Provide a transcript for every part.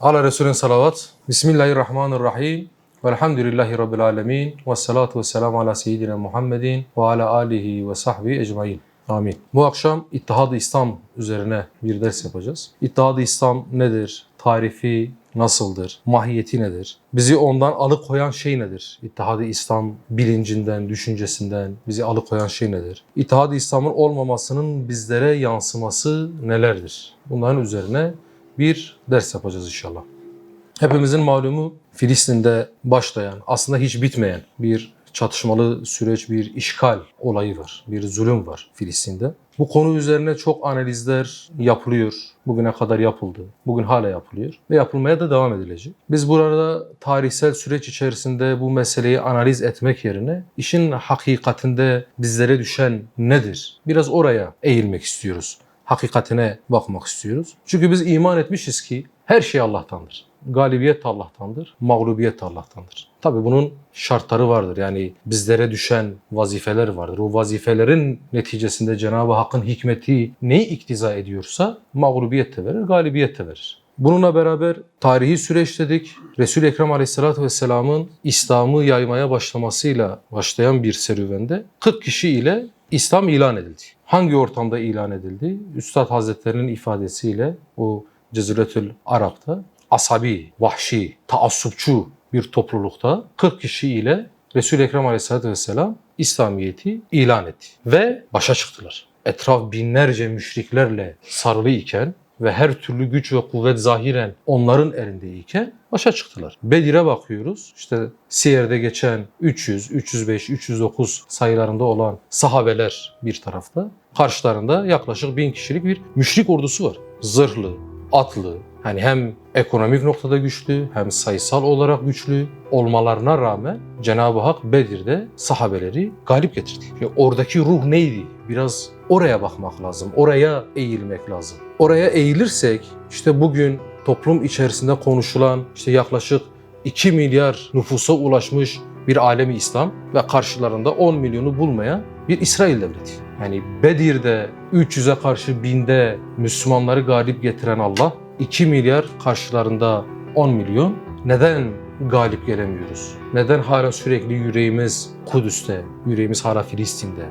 Ala Resulün salavat. Bismillahirrahmanirrahim. Velhamdülillahi Rabbil alemin. Ve salatu ve selamu ala seyyidina Muhammedin ve ala alihi ve sahbihi ecmain. Amin. Bu akşam İttihad-ı İslam üzerine bir ders yapacağız. İttihad-ı İslam nedir? Tarifi nasıldır? Mahiyeti nedir? Bizi ondan alıkoyan şey nedir? İttihad-ı İslam bilincinden, düşüncesinden bizi alıkoyan şey nedir? İttihad-ı İslam'ın olmamasının bizlere yansıması nelerdir? Bunların üzerine bir ders yapacağız inşallah. Hepimizin malumu Filistin'de başlayan, aslında hiç bitmeyen bir çatışmalı süreç, bir işgal olayı var, bir zulüm var Filistin'de. Bu konu üzerine çok analizler yapılıyor. Bugüne kadar yapıldı. Bugün hala yapılıyor ve yapılmaya da devam edilecek. Biz burada tarihsel süreç içerisinde bu meseleyi analiz etmek yerine işin hakikatinde bizlere düşen nedir? Biraz oraya eğilmek istiyoruz. Hakikatine bakmak istiyoruz. Çünkü biz iman etmişiz ki her şey Allah'tandır. Galibiyet Allah'tandır, mağlubiyet Allah'tandır. Tabii bunun şartları vardır. Yani bizlere düşen vazifeler vardır. O vazifelerin neticesinde Cenab-ı Hakk'ın hikmeti neyi iktiza ediyorsa mağlubiyet de verir, galibiyet de verir. Bununla beraber tarihi süreç dedik. Resul-i Ekrem Aleyhisselatü Vesselam'ın İslam'ı yaymaya başlamasıyla başlayan bir serüvende 40 kişi ile İslam ilan edildi. Hangi ortamda ilan edildi? Üstad Hazretlerinin ifadesiyle o Ceziretül Arap'ta asabi, vahşi, taassupçu bir toplulukta 40 kişi ile Resul-i Ekrem Aleyhisselatü Vesselam İslamiyet'i ilan etti. Ve başa çıktılar. Etraf binlerce müşriklerle sarılı iken ve her türlü güç ve kuvvet zahiren onların elindeyken başa çıktılar. Bedir'e bakıyoruz. İşte Siyer'de geçen 300, 305, 309 sayılarında olan sahabeler bir tarafta. Karşılarında yaklaşık bin kişilik bir müşrik ordusu var. Zırhlı, atlı, hani hem ekonomik noktada güçlü hem sayısal olarak güçlü olmalarına rağmen Cenab-ı Hak Bedir'de sahabeleri galip getirdi. Ve oradaki ruh neydi? Biraz oraya bakmak lazım. Oraya eğilmek lazım. Oraya eğilirsek işte bugün toplum içerisinde konuşulan işte yaklaşık 2 milyar nüfusa ulaşmış bir alemi İslam ve karşılarında 10 milyonu bulmayan bir İsrail devleti. Yani Bedir'de 300'e karşı binde Müslümanları galip getiren Allah 2 milyar karşılarında 10 milyon neden galip gelemiyoruz? Neden hala sürekli yüreğimiz Kudüs'te, yüreğimiz hala Filistin'de?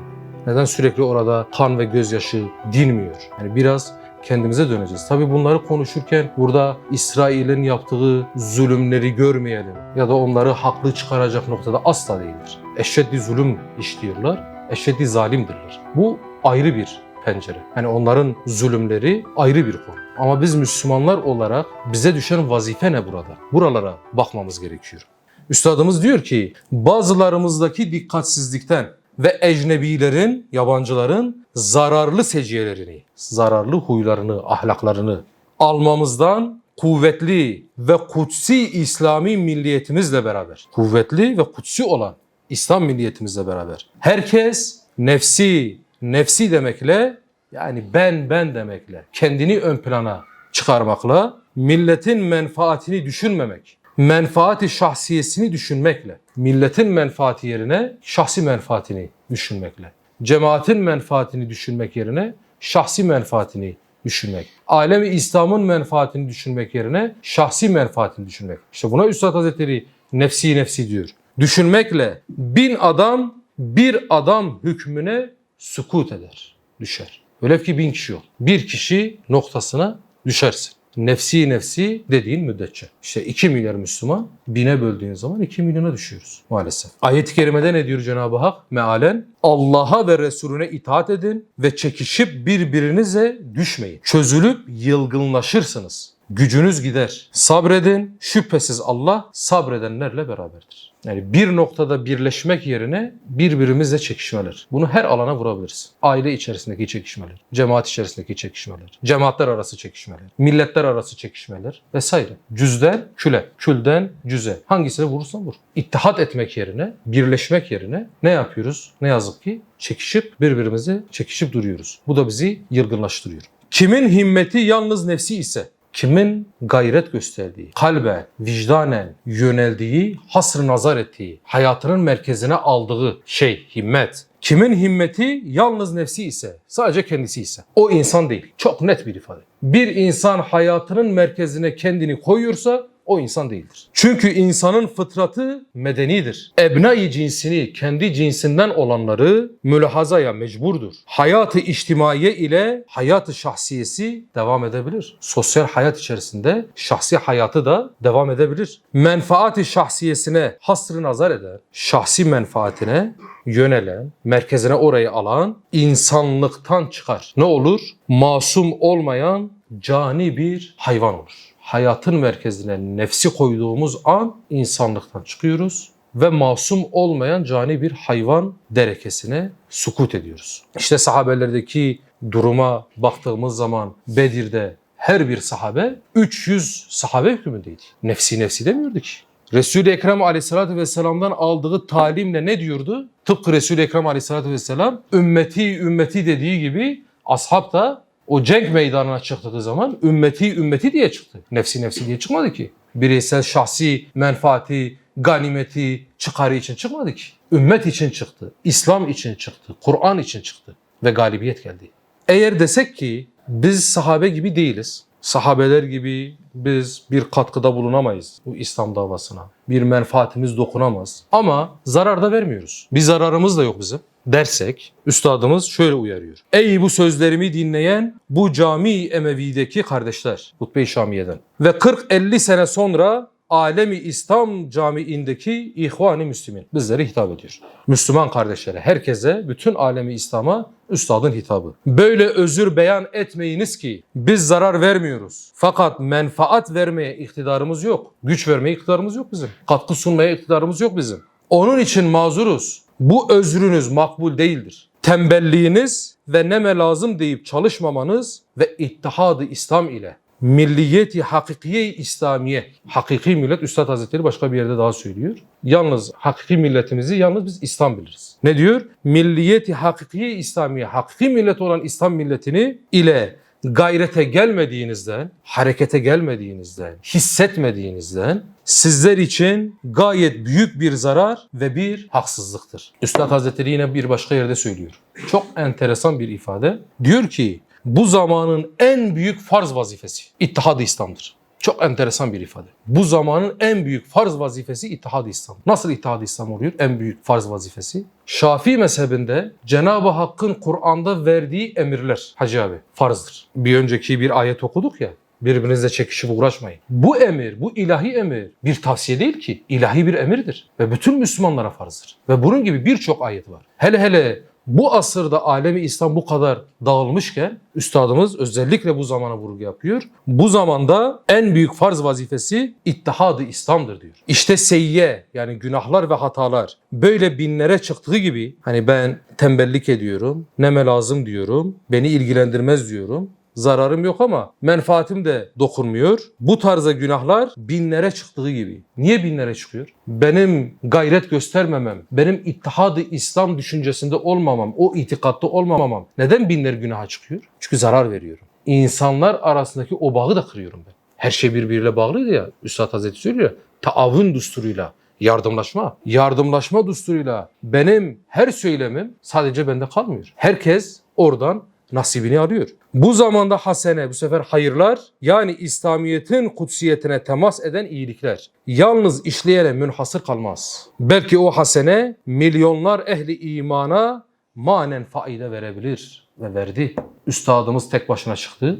Neden sürekli orada kan ve gözyaşı dinmiyor? Yani biraz kendimize döneceğiz. Tabii bunları konuşurken burada İsrail'in yaptığı zulümleri görmeyelim ya da onları haklı çıkaracak noktada asla değildir. Eşeddi zulüm işliyorlar, eşeddi zalimdirler. Bu ayrı bir pencere. Hani onların zulümleri ayrı bir konu. Ama biz Müslümanlar olarak bize düşen vazife ne burada? Buralara bakmamız gerekiyor. Üstadımız diyor ki bazılarımızdaki dikkatsizlikten ve ecnebilerin, yabancıların zararlı seciyelerini, zararlı huylarını, ahlaklarını almamızdan kuvvetli ve kutsi İslami milliyetimizle beraber, kuvvetli ve kutsi olan İslam milliyetimizle beraber herkes nefsi, nefsi demekle yani ben ben demekle, kendini ön plana çıkarmakla, milletin menfaatini düşünmemek, menfaati şahsiyesini düşünmekle, milletin menfaati yerine şahsi menfaatini düşünmekle, cemaatin menfaatini düşünmek yerine şahsi menfaatini düşünmek, alemi İslam'ın menfaatini düşünmek yerine şahsi menfaatini düşünmek. İşte buna Üstad Hazretleri nefsi nefsi diyor. Düşünmekle bin adam bir adam hükmüne sukut eder, düşer. Öyle ki bin kişi ol. Bir kişi noktasına düşersin. Nefsi nefsi dediğin müddetçe. İşte 2 milyar Müslüman bine böldüğün zaman 2 milyona düşüyoruz maalesef. Ayet-i kerimede ne diyor Cenab-ı Hak? Mealen Allah'a ve Resulüne itaat edin ve çekişip birbirinize düşmeyin. Çözülüp yılgınlaşırsınız. Gücünüz gider. Sabredin. Şüphesiz Allah sabredenlerle beraberdir. Yani bir noktada birleşmek yerine birbirimizle çekişmeler. Bunu her alana vurabiliriz. Aile içerisindeki çekişmeler, cemaat içerisindeki çekişmeler, cemaatler arası çekişmeler, milletler arası çekişmeler vesaire. Cüzden küle, külden cüze. Hangisine vurursan vur. İttihat etmek yerine, birleşmek yerine ne yapıyoruz? Ne yazık ki çekişip birbirimize çekişip duruyoruz. Bu da bizi yılgınlaştırıyor. Kimin himmeti yalnız nefsi ise kimin gayret gösterdiği, kalben, vicdanen yöneldiği, hasr nazar ettiği, hayatının merkezine aldığı şey himmet. Kimin himmeti yalnız nefsi ise, sadece kendisi ise o insan değil. Çok net bir ifade. Bir insan hayatının merkezine kendini koyuyorsa o insan değildir. Çünkü insanın fıtratı medenidir. Ebnai cinsini, kendi cinsinden olanları mülahazaya mecburdur. Hayatı içtimaiye ile hayatı şahsiyesi devam edebilir. Sosyal hayat içerisinde şahsi hayatı da devam edebilir. Menfaati şahsiyesine hasrı nazar eder. Şahsi menfaatine yönelen, merkezine orayı alan insanlıktan çıkar. Ne olur? Masum olmayan cani bir hayvan olur hayatın merkezine nefsi koyduğumuz an insanlıktan çıkıyoruz ve masum olmayan cani bir hayvan derekesine sukut ediyoruz. İşte sahabelerdeki duruma baktığımız zaman Bedir'de her bir sahabe 300 sahabe hükmündeydi. Nefsi nefsi demiyordu ki. Resul-i Ekrem aleyhissalatü vesselam'dan aldığı talimle ne diyordu? Tıpkı Resul-i Ekrem aleyhissalatü vesselam ümmeti ümmeti dediği gibi ashab da o cenk meydanına çıktığı zaman ümmeti ümmeti diye çıktı. Nefsi nefsi diye çıkmadı ki. Bireysel şahsi menfaati, ganimeti, çıkarı için çıkmadı ki. Ümmet için çıktı, İslam için çıktı, Kur'an için çıktı ve galibiyet geldi. Eğer desek ki biz sahabe gibi değiliz, sahabeler gibi biz bir katkıda bulunamayız bu İslam davasına. Bir menfaatimiz dokunamaz. Ama zarar da vermiyoruz. Bir zararımız da yok bizim dersek üstadımız şöyle uyarıyor. Ey bu sözlerimi dinleyen bu cami Emevi'deki kardeşler Hutbe-i Şamiye'den ve 40-50 sene sonra Alemi İslam Camii'ndeki İhvan-ı Müslümin bizlere hitap ediyor. Müslüman kardeşlere, herkese, bütün alemi İslam'a üstadın hitabı. Böyle özür beyan etmeyiniz ki biz zarar vermiyoruz. Fakat menfaat vermeye iktidarımız yok. Güç vermeye iktidarımız yok bizim. Katkı sunmaya iktidarımız yok bizim. Onun için mazuruz. Bu özrünüz makbul değildir. Tembelliğiniz ve neme lazım deyip çalışmamanız ve ittihadı İslam ile milliyeti hakikiye İslamiye, hakiki millet Üstad Hazretleri başka bir yerde daha söylüyor. Yalnız hakiki milletimizi yalnız biz İslam biliriz. Ne diyor? Milliyeti hakikiye İslamiye, hakiki millet olan İslam milletini ile gayrete gelmediğinizden, harekete gelmediğinizden, hissetmediğinizden sizler için gayet büyük bir zarar ve bir haksızlıktır. Üstad Hazretleri yine bir başka yerde söylüyor. Çok enteresan bir ifade. Diyor ki bu zamanın en büyük farz vazifesi İttihad-ı İslam'dır. Çok enteresan bir ifade. Bu zamanın en büyük farz vazifesi İttihad-ı İslam. Nasıl İttihad-ı İslam oluyor? En büyük farz vazifesi. Şafii mezhebinde Cenab-ı Hakk'ın Kur'an'da verdiği emirler Hacı abi farzdır. Bir önceki bir ayet okuduk ya birbirinizle çekişip uğraşmayın. Bu emir, bu ilahi emir bir tavsiye değil ki. ilahi bir emirdir ve bütün Müslümanlara farzdır. Ve bunun gibi birçok ayet var. Hele hele bu asırda alemi İslam bu kadar dağılmışken üstadımız özellikle bu zamana vurgu yapıyor. Bu zamanda en büyük farz vazifesi ittihadı İslam'dır diyor. İşte seyye yani günahlar ve hatalar böyle binlere çıktığı gibi hani ben tembellik ediyorum, neme lazım diyorum, beni ilgilendirmez diyorum zararım yok ama menfaatim de dokunmuyor. Bu tarzda günahlar binlere çıktığı gibi. Niye binlere çıkıyor? Benim gayret göstermemem, benim ittihadı İslam düşüncesinde olmamam, o itikatta olmamam. Neden binler günaha çıkıyor? Çünkü zarar veriyorum. İnsanlar arasındaki o bağı da kırıyorum ben. Her şey birbiriyle bağlıydı ya. Üstad Hazretleri söylüyor. Taavun düsturuyla yardımlaşma. Yardımlaşma düsturuyla benim her söylemim sadece bende kalmıyor. Herkes oradan nasibini alıyor. Bu zamanda hasene bu sefer hayırlar yani İslamiyet'in kutsiyetine temas eden iyilikler yalnız işleyene münhasır kalmaz. Belki o hasene milyonlar ehli imana manen faide verebilir ve verdi. Üstadımız tek başına çıktı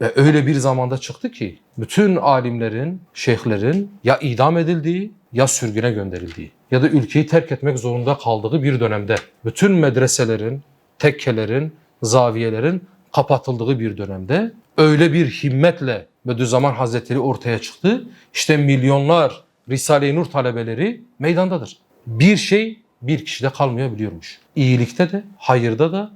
ve öyle bir zamanda çıktı ki bütün alimlerin, şeyhlerin ya idam edildiği ya sürgüne gönderildiği ya da ülkeyi terk etmek zorunda kaldığı bir dönemde bütün medreselerin, tekkelerin, zaviyelerin kapatıldığı bir dönemde öyle bir himmetle Bediüzzaman Hazretleri ortaya çıktı. İşte milyonlar Risale-i Nur talebeleri meydandadır. Bir şey bir kişide kalmayabiliyormuş. İyilikte de, hayırda da,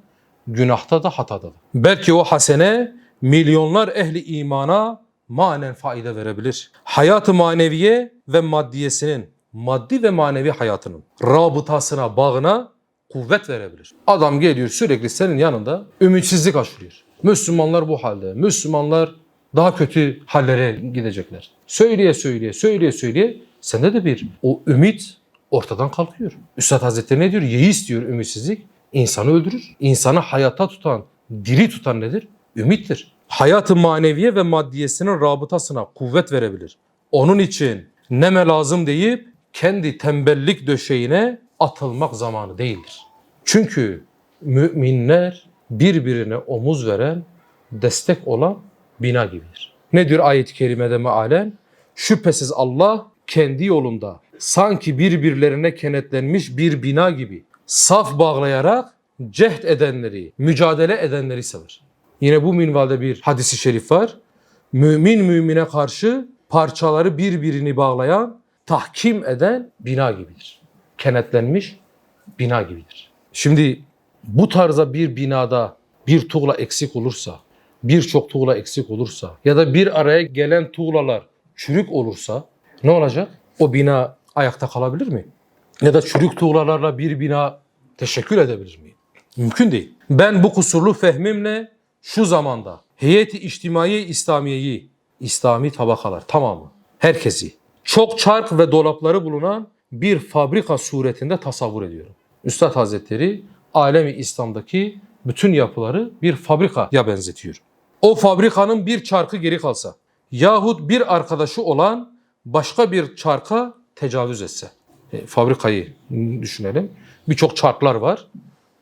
günahta da, hatada da. Belki o hasene milyonlar ehli imana manen faide verebilir. Hayatı maneviye ve maddiyesinin, maddi ve manevi hayatının rabıtasına, bağına kuvvet verebilir. Adam geliyor sürekli senin yanında ümitsizlik aşılıyor. Müslümanlar bu halde, Müslümanlar Daha kötü hallere gidecekler. Söyleye söyleye söyleye söyleye sende de bir o ümit ortadan kalkıyor. Üstad Hazretleri ne diyor? Yeis diyor ümitsizlik. insanı öldürür. İnsanı hayatta tutan, diri tutan nedir? Ümittir. Hayatı maneviye ve maddiyesinin rabıtasına kuvvet verebilir. Onun için neme lazım deyip kendi tembellik döşeğine atılmak zamanı değildir. Çünkü müminler birbirine omuz veren, destek olan bina gibidir. Ne diyor ayet-i kerimede mealen? Şüphesiz Allah kendi yolunda sanki birbirlerine kenetlenmiş bir bina gibi saf bağlayarak cehd edenleri, mücadele edenleri sever. Yine bu minvalde bir hadisi şerif var. Mümin mümine karşı parçaları birbirini bağlayan, tahkim eden bina gibidir. Kenetlenmiş bina gibidir. Şimdi bu tarza bir binada bir tuğla eksik olursa, birçok tuğla eksik olursa ya da bir araya gelen tuğlalar çürük olursa ne olacak? O bina ayakta kalabilir mi? Ya da çürük tuğlalarla bir bina teşekkür edebilir mi? Mümkün değil. Ben bu kusurlu fehmimle şu zamanda heyeti içtimai İslamiyeyi, İslami tabakalar tamamı, herkesi çok çark ve dolapları bulunan bir fabrika suretinde tasavvur ediyorum. Üstad Hazretleri alemi İslam'daki bütün yapıları bir fabrikaya benzetiyor. O fabrikanın bir çarkı geri kalsa yahut bir arkadaşı olan başka bir çarka tecavüz etse. E, fabrikayı düşünelim. Birçok çarklar var.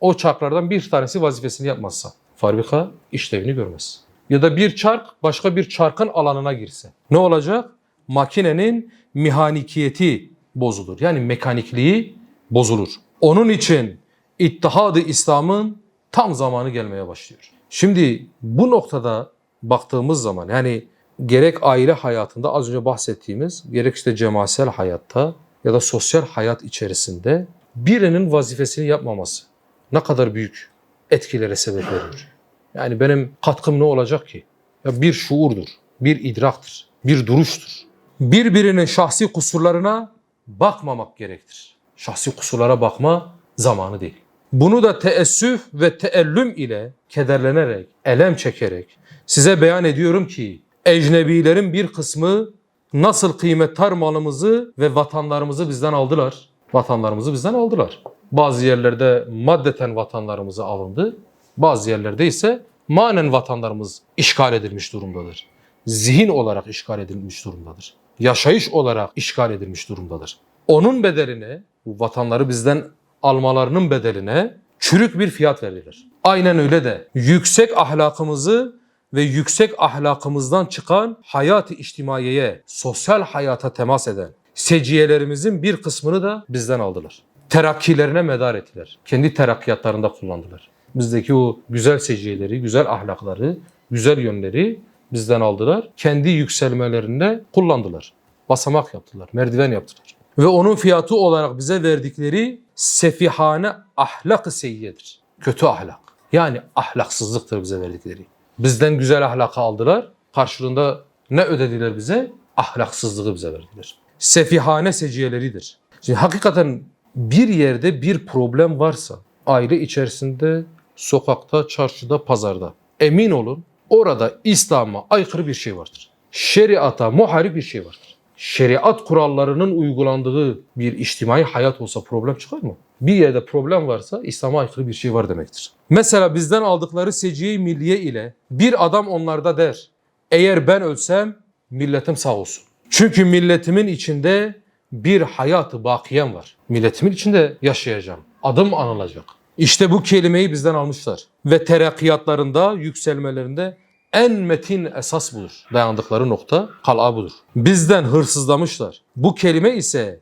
O çarklardan bir tanesi vazifesini yapmazsa fabrika işlevini görmez. Ya da bir çark başka bir çarkın alanına girse. Ne olacak? Makinenin mihanikiyeti bozulur. Yani mekanikliği bozulur. Onun için İttihadı İslam'ın tam zamanı gelmeye başlıyor. Şimdi bu noktada baktığımız zaman yani gerek aile hayatında az önce bahsettiğimiz gerek işte cemaatsel hayatta ya da sosyal hayat içerisinde birinin vazifesini yapmaması ne kadar büyük etkilere sebep veriyor. Yani benim katkım ne olacak ki? Ya bir şuurdur, bir idraktır, bir duruştur. Birbirinin şahsi kusurlarına bakmamak gerektir. Şahsi kusurlara bakma zamanı değil. Bunu da teessüf ve teellüm ile kederlenerek, elem çekerek size beyan ediyorum ki ecnebilerin bir kısmı nasıl kıymettar malımızı ve vatanlarımızı bizden aldılar. Vatanlarımızı bizden aldılar. Bazı yerlerde maddeten vatanlarımızı alındı. Bazı yerlerde ise manen vatanlarımız işgal edilmiş durumdadır. Zihin olarak işgal edilmiş durumdadır. Yaşayış olarak işgal edilmiş durumdadır. Onun bedeline, bu vatanları bizden almalarının bedeline çürük bir fiyat verdiler. Aynen öyle de yüksek ahlakımızı ve yüksek ahlakımızdan çıkan hayat-ı içtimaiyeye, sosyal hayata temas eden seciyelerimizin bir kısmını da bizden aldılar. Terakkilerine medar ettiler. Kendi terakkiyatlarında kullandılar. Bizdeki o güzel seciyeleri, güzel ahlakları, güzel yönleri bizden aldılar. Kendi yükselmelerinde kullandılar. Basamak yaptılar, merdiven yaptılar. Ve onun fiyatı olarak bize verdikleri sefihane ahlak-ı seyyiyedir. Kötü ahlak. Yani ahlaksızlıktır bize verdikleri. Bizden güzel ahlakı aldılar. Karşılığında ne ödediler bize? Ahlaksızlığı bize verdiler. Sefihane seciyeleridir. Şimdi hakikaten bir yerde bir problem varsa aile içerisinde, sokakta, çarşıda, pazarda emin olun orada İslam'a aykırı bir şey vardır. Şeriata muharip bir şey vardır. Şeriat kurallarının uygulandığı bir içtimai hayat olsa problem çıkar mı? Bir yerde problem varsa İslam'a aykırı bir şey var demektir. Mesela bizden aldıkları seciye milliye ile bir adam onlarda der. Eğer ben ölsem milletim sağ olsun. Çünkü milletimin içinde bir hayatı bakiyen var. Milletimin içinde yaşayacağım. Adım anılacak. İşte bu kelimeyi bizden almışlar. Ve terakkiyatlarında, yükselmelerinde en metin esas budur. Dayandıkları nokta kal'a budur. Bizden hırsızlamışlar. Bu kelime ise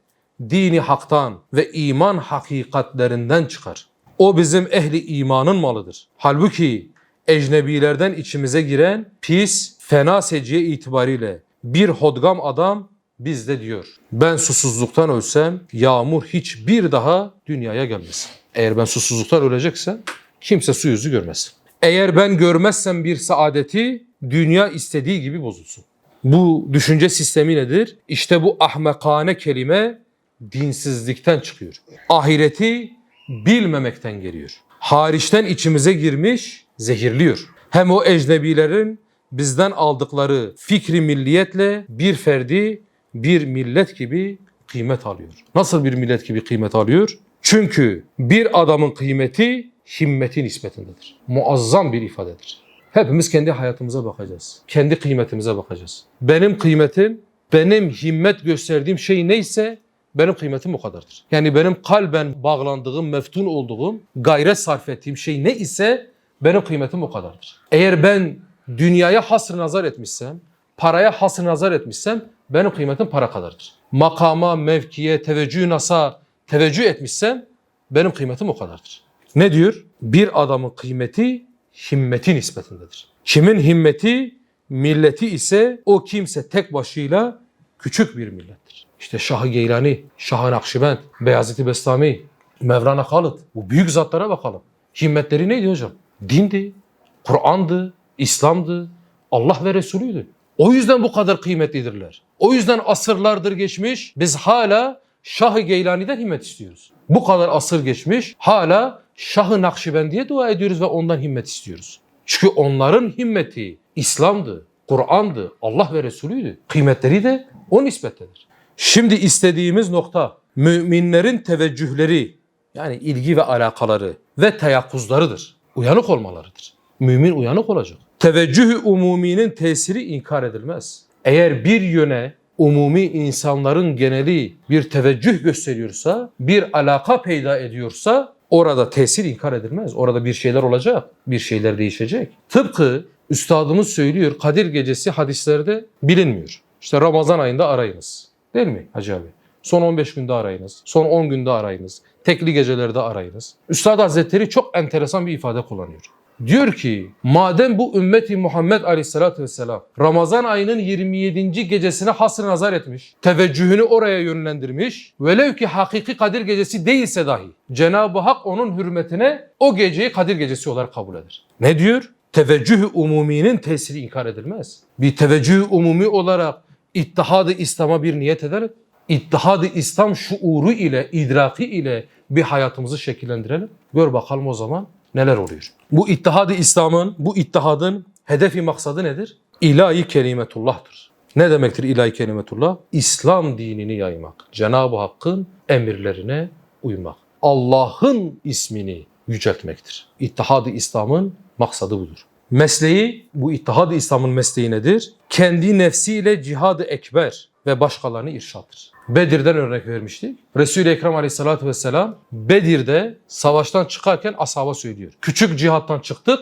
dini haktan ve iman hakikatlerinden çıkar. O bizim ehli imanın malıdır. Halbuki ecnebilerden içimize giren pis, fena seciye itibariyle bir hodgam adam bizde diyor. Ben susuzluktan ölsem yağmur hiçbir daha dünyaya gelmesin. Eğer ben susuzluktan öleceksem kimse su yüzü görmesin. Eğer ben görmezsem bir saadeti dünya istediği gibi bozulsun. Bu düşünce sistemi nedir? İşte bu ahmekane kelime dinsizlikten çıkıyor. Ahireti bilmemekten geliyor. Hariçten içimize girmiş, zehirliyor. Hem o ecnebilerin bizden aldıkları fikri milliyetle bir ferdi bir millet gibi kıymet alıyor. Nasıl bir millet gibi kıymet alıyor? Çünkü bir adamın kıymeti himmeti nispetindedir. Muazzam bir ifadedir. Hepimiz kendi hayatımıza bakacağız. Kendi kıymetimize bakacağız. Benim kıymetim, benim himmet gösterdiğim şey neyse benim kıymetim o kadardır. Yani benim kalben bağlandığım, meftun olduğum, gayret sarf ettiğim şey ne ise benim kıymetim o kadardır. Eğer ben dünyaya hasr nazar etmişsem, paraya hasr nazar etmişsem benim kıymetim para kadardır. Makama, mevkiye, teveccüh nasa teveccüh etmişsem benim kıymetim o kadardır. Ne diyor? Bir adamın kıymeti himmeti nispetindedir. Kimin himmeti, milleti ise o kimse tek başıyla küçük bir millettir. İşte Şah-ı Geylani, Şah-ı Nakşibend, Beyazıt-ı Bestami, Mevlana Halıt. Bu büyük zatlara bakalım. Himmetleri neydi hocam? Dindi, Kur'an'dı, İslam'dı, Allah ve Resulüydü. O yüzden bu kadar kıymetlidirler. O yüzden asırlardır geçmiş, biz hala Şah-ı Geylani'den himmet istiyoruz. Bu kadar asır geçmiş, hala Şah-ı Nakşibendi'ye dua ediyoruz ve ondan himmet istiyoruz. Çünkü onların himmeti İslam'dı, Kur'an'dı, Allah ve Resulüydü. Kıymetleri de o nispettedir. Şimdi istediğimiz nokta müminlerin teveccühleri yani ilgi ve alakaları ve teyakkuzlarıdır. Uyanık olmalarıdır. Mümin uyanık olacak. Teveccüh-ü umuminin tesiri inkar edilmez. Eğer bir yöne umumi insanların geneli bir teveccüh gösteriyorsa, bir alaka peyda ediyorsa orada tesir inkar edilmez. Orada bir şeyler olacak, bir şeyler değişecek. Tıpkı üstadımız söylüyor Kadir gecesi hadislerde bilinmiyor. İşte Ramazan ayında arayınız. Değil mi Hacı abi? Son 15 günde arayınız. Son 10 günde arayınız. Tekli gecelerde arayınız. Üstad Hazretleri çok enteresan bir ifade kullanıyor. Diyor ki madem bu ümmeti Muhammed Aleyhisselatü Vesselam Ramazan ayının 27. gecesine hasr nazar etmiş, teveccühünü oraya yönlendirmiş, velev ki hakiki Kadir gecesi değilse dahi Cenab-ı Hak onun hürmetine o geceyi Kadir gecesi olarak kabul eder. Ne diyor? Teveccüh-ü umuminin tesiri inkar edilmez. Bir teveccüh umumi olarak İttihad-ı İslam'a bir niyet edelim. İttihad-ı İslam şuuru ile, idraki ile bir hayatımızı şekillendirelim. Gör bakalım o zaman neler oluyor. Bu İttihad-ı İslam'ın, bu ittihadın hedefi maksadı nedir? İlahi kelimetullah'tır. Ne demektir ilahi kelimetullah? İslam dinini yaymak. Cenab-ı Hakk'ın emirlerine uymak. Allah'ın ismini yüceltmektir. İttihad-ı İslam'ın maksadı budur. Mesleği, bu İttihad-ı İslam'ın mesleği nedir? Kendi nefsiyle cihad-ı ekber ve başkalarını irşattır. Bedir'den örnek vermiştik. Resul-i Ekrem Aleyhisselatü Vesselam Bedir'de savaştan çıkarken ashaba söylüyor. Küçük cihattan çıktık,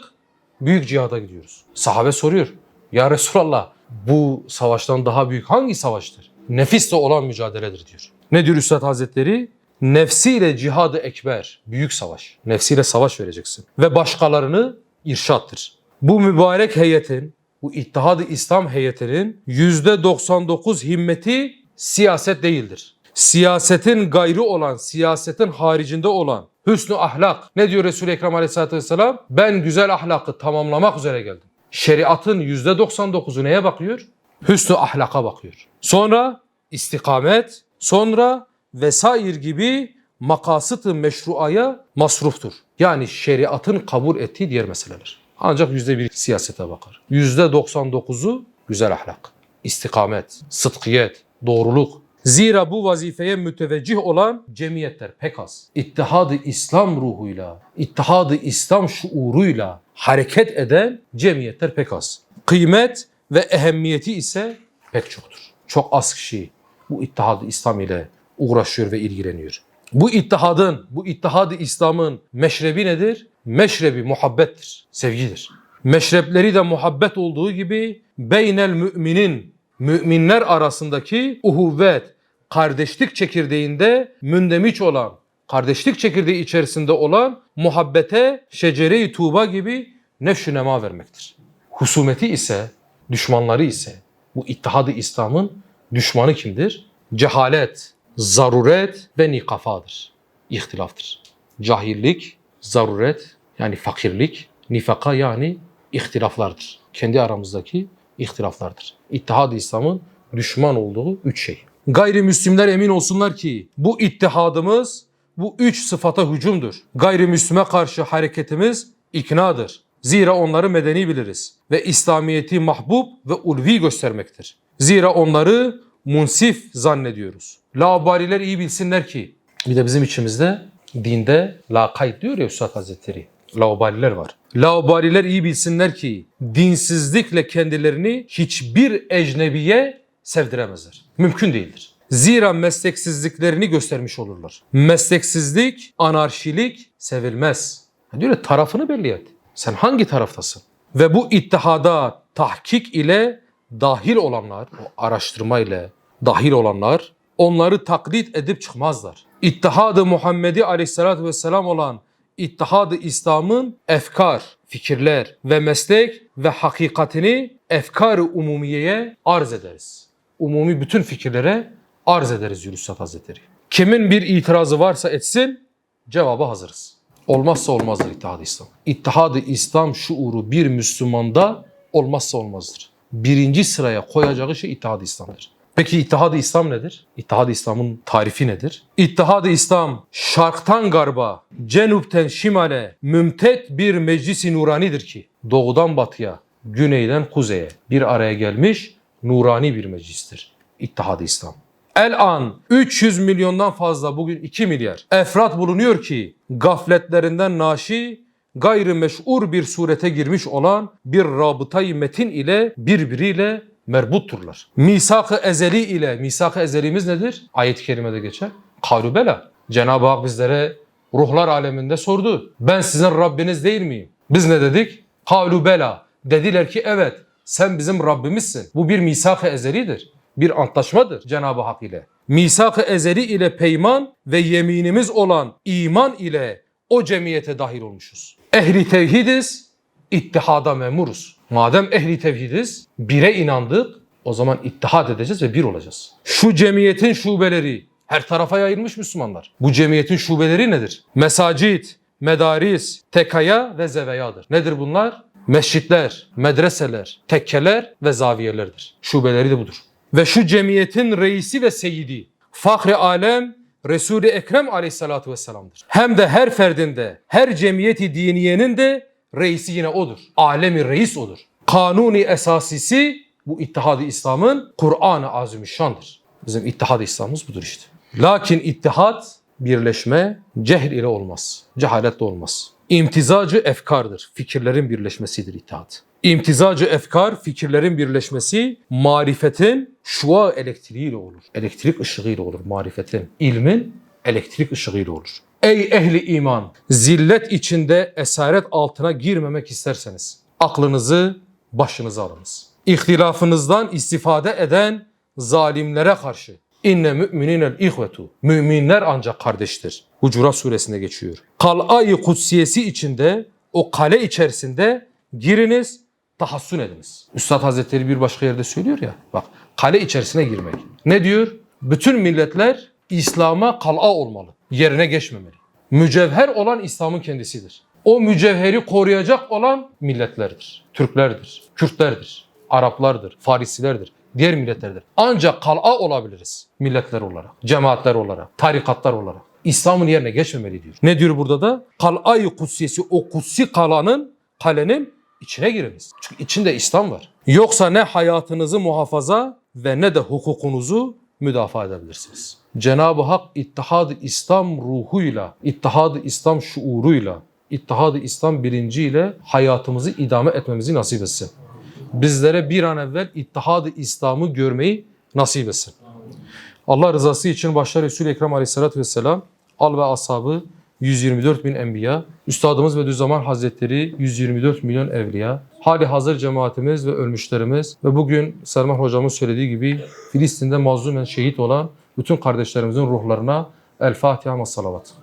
büyük cihada gidiyoruz. Sahabe soruyor. Ya Resulallah bu savaştan daha büyük hangi savaştır? Nefisle olan mücadeledir diyor. Ne diyor Üstad Hazretleri? Nefsiyle cihadı ekber, büyük savaş. Nefsiyle savaş vereceksin. Ve başkalarını irşattır. Bu mübarek heyetin, bu İttihad-ı İslam heyetinin %99 himmeti siyaset değildir. Siyasetin gayrı olan, siyasetin haricinde olan hüsnü ahlak. Ne diyor Resul-i Ekrem Aleyhisselatü Vesselam? Ben güzel ahlakı tamamlamak üzere geldim. Şeriatın %99'u neye bakıyor? Hüsnü ahlaka bakıyor. Sonra istikamet, sonra vesair gibi makasıt-ı meşruaya masruftur. Yani şeriatın kabul ettiği diğer meseleler. Ancak yüzde bir siyasete bakar. Yüzde 99'u güzel ahlak, istikamet, sıdkiyet, doğruluk. Zira bu vazifeye müteveccih olan cemiyetler pek az. İttihad-ı İslam ruhuyla, İttihad-ı İslam şuuruyla hareket eden cemiyetler pek az. Kıymet ve ehemmiyeti ise pek çoktur. Çok az kişi bu İttihad-ı İslam ile uğraşıyor ve ilgileniyor. Bu ittihadın, bu ittihad-ı İslam'ın meşrebi nedir? Meşrebi muhabbettir, sevgidir. Meşrepleri de muhabbet olduğu gibi beynel müminin, müminler arasındaki uhuvvet, kardeşlik çekirdeğinde mündemiş olan, kardeşlik çekirdeği içerisinde olan muhabbete şecere-i tuğba gibi nefş-ü nema vermektir. Husumeti ise, düşmanları ise bu ittihad-ı İslam'ın düşmanı kimdir? Cehalet, zaruret ve nikafadır. İhtilaftır. Cahillik, zaruret yani fakirlik, nifaka yani ihtilaflardır. Kendi aramızdaki ihtilaflardır. İttihad-ı İslam'ın düşman olduğu üç şey. Gayrimüslimler emin olsunlar ki bu ittihadımız bu üç sıfata hücumdur. Gayrimüslime karşı hareketimiz iknadır. Zira onları medeni biliriz ve İslamiyeti mahbub ve ulvi göstermektir. Zira onları munsif zannediyoruz. Laubaliler iyi bilsinler ki bir de bizim içimizde dinde lakayt diyor ya Üstad Hazretleri. Laubaliler var. Laubaliler iyi bilsinler ki dinsizlikle kendilerini hiçbir ecnebiye sevdiremezler. Mümkün değildir. Zira mesleksizliklerini göstermiş olurlar. Mesleksizlik, anarşilik sevilmez. Diyor tarafını belli et. Sen hangi taraftasın? Ve bu ittihada tahkik ile dahil olanlar, o araştırma ile dahil olanlar onları taklit edip çıkmazlar. İttihadı Muhammedi aleyhissalatü vesselam olan İttihadı İslam'ın efkar, fikirler ve meslek ve hakikatini efkar-ı umumiyeye arz ederiz. Umumi bütün fikirlere arz ederiz Üstad Hazretleri. Kimin bir itirazı varsa etsin, cevaba hazırız. Olmazsa olmazdır İttihadı İslam. İttihadı İslam şuuru bir Müslümanda olmazsa olmazdır. Birinci sıraya koyacağı şey İttihadı İslam'dır. Peki İttihadı İslam nedir? İttihadı İslam'ın tarifi nedir? İttihadı İslam şarktan garba, cenupten şimale mümtet bir meclisi nuranidir ki doğudan batıya, güneyden kuzeye bir araya gelmiş nurani bir meclistir. İttihadı İslam. El an 300 milyondan fazla bugün 2 milyar efrat bulunuyor ki gafletlerinden naşi gayrı meş'ur bir surete girmiş olan bir rabıtayı metin ile birbiriyle merbutturlar. Misak-ı ezeli ile, misak-ı ezelimiz nedir? Ayet-i kerimede geçer. Kavlu bela. Cenab-ı Hak bizlere ruhlar aleminde sordu. Ben sizin Rabbiniz değil miyim? Biz ne dedik? Kavlu bela. Dediler ki evet sen bizim Rabbimizsin. Bu bir misak-ı ezelidir. Bir antlaşmadır Cenab-ı Hak ile. Misak-ı ezeli ile peyman ve yeminimiz olan iman ile o cemiyete dahil olmuşuz. Ehli tevhidiz, ittihada memuruz. Madem ehli tevhidiz, bire inandık, o zaman ittihad edeceğiz ve bir olacağız. Şu cemiyetin şubeleri, her tarafa yayılmış Müslümanlar. Bu cemiyetin şubeleri nedir? Mesacit, medaris, tekaya ve zeveyadır. Nedir bunlar? Mescitler, medreseler, tekkeler ve zaviyelerdir. Şubeleri de budur. Ve şu cemiyetin reisi ve seyidi, fahri alem Resul-i Ekrem aleyhissalatu vesselam'dır. Hem de her ferdinde, her cemiyeti diniyenin de reisi yine odur. Alemi reis odur. Kanuni esasisi bu İttihad-ı İslam'ın Kur'an-ı Azimüşşan'dır. Bizim İttihad-ı İslam'ımız budur işte. Lakin ittihad, birleşme cehl ile olmaz. Cehaletle olmaz. İmtizacı efkardır. Fikirlerin birleşmesidir ittihad. İmtizacı efkar, fikirlerin birleşmesi marifetin şua elektriğiyle olur. Elektrik ışığıyla olur marifetin. İlmin elektrik ışığıyla olur. Ey ehli iman! Zillet içinde esaret altına girmemek isterseniz aklınızı başınıza alınız. İhtilafınızdan istifade eden zalimlere karşı İnne müminel ihvetu. Müminler ancak kardeştir. Hucurat suresinde geçiyor. Kal'ayı kutsiyesi içinde, o kale içerisinde giriniz, tahassun ediniz. Üstad Hazretleri bir başka yerde söylüyor ya, bak kale içerisine girmek. Ne diyor? Bütün milletler İslam'a kal'a olmalı. Yerine geçmemeli. Mücevher olan İslam'ın kendisidir. O mücevheri koruyacak olan milletlerdir. Türklerdir, Kürtlerdir, Araplardır, Farisilerdir, diğer milletlerdir. Ancak kal'a olabiliriz milletler olarak, cemaatler olarak, tarikatlar olarak. İslam'ın yerine geçmemeli diyor. Ne diyor burada da? Kal'ayı kutsiyesi o kutsi kalanın, kalenin içine giriniz. Çünkü içinde İslam var. Yoksa ne hayatınızı muhafaza ve ne de hukukunuzu müdafaa edebilirsiniz. Cenab-ı Hak İttihad-ı İslam ruhuyla, İttihad-ı İslam şuuruyla, İttihad-ı İslam bilinciyle hayatımızı idame etmemizi nasip etsin. Bizlere bir an evvel İttihad-ı İslam'ı görmeyi nasip etsin. Allah rızası için başta Resul-i Ekrem Aleyhisselatü Vesselam, al ve ashabı 124 bin enbiya, Üstadımız Bediüzzaman Hazretleri 124 milyon evliya, Hali hazır cemaatimiz ve ölmüşlerimiz ve bugün Selman hocamın söylediği gibi Filistin'de mazlumen şehit olan bütün kardeşlerimizin ruhlarına El Fatiha ve salavat.